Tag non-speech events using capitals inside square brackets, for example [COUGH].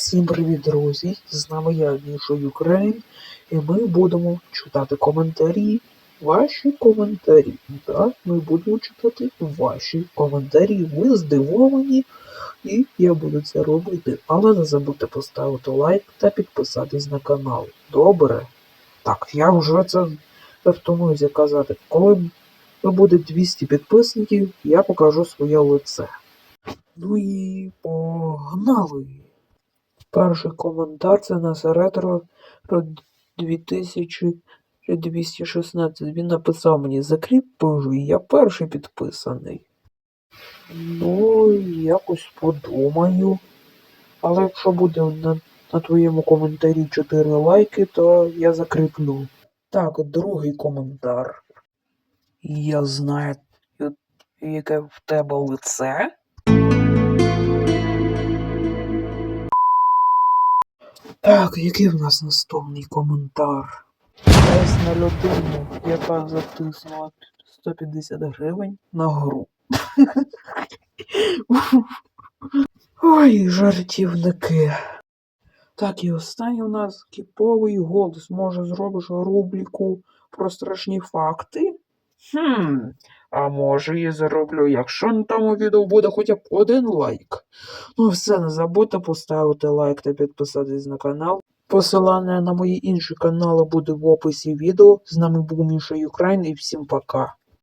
Всім привіт, друзі! З нами я, Міша Юкрейн, і ми будемо читати коментарі. Ваші коментарі. Так, ми будемо читати ваші коментарі. Ви здивовані, і я буду це робити. Але не забудьте поставити лайк та підписатись на канал. Добре? Так, я вже це втомуюся казати. Коли буде 200 підписників, я покажу своє лице. Ну і погнали! Перший коментар це на ретро 2216. Він написав мені закріп і я перший підписаний. Ну, якось подумаю. Але якщо буде на, на твоєму коментарі 4 лайки, то я закріплю. Так, другий коментар. Я знаю, яке в тебе лице. Так, який в нас наступний коментар? Десь на людину, яка затиснула 150 гривень на гру. [LAUGHS] Ой, жартівники. Так, і останній у нас кіповий голос. Може, зробиш рубрику про страшні факти? Хм, а може і зроблю, якщо на тому відео буде хоча б один лайк. Ну все, не забудьте поставити лайк та підписатись на канал. Посилання на мої інші канали буде в описі відео. З нами був Міша Юкрайн і всім пока.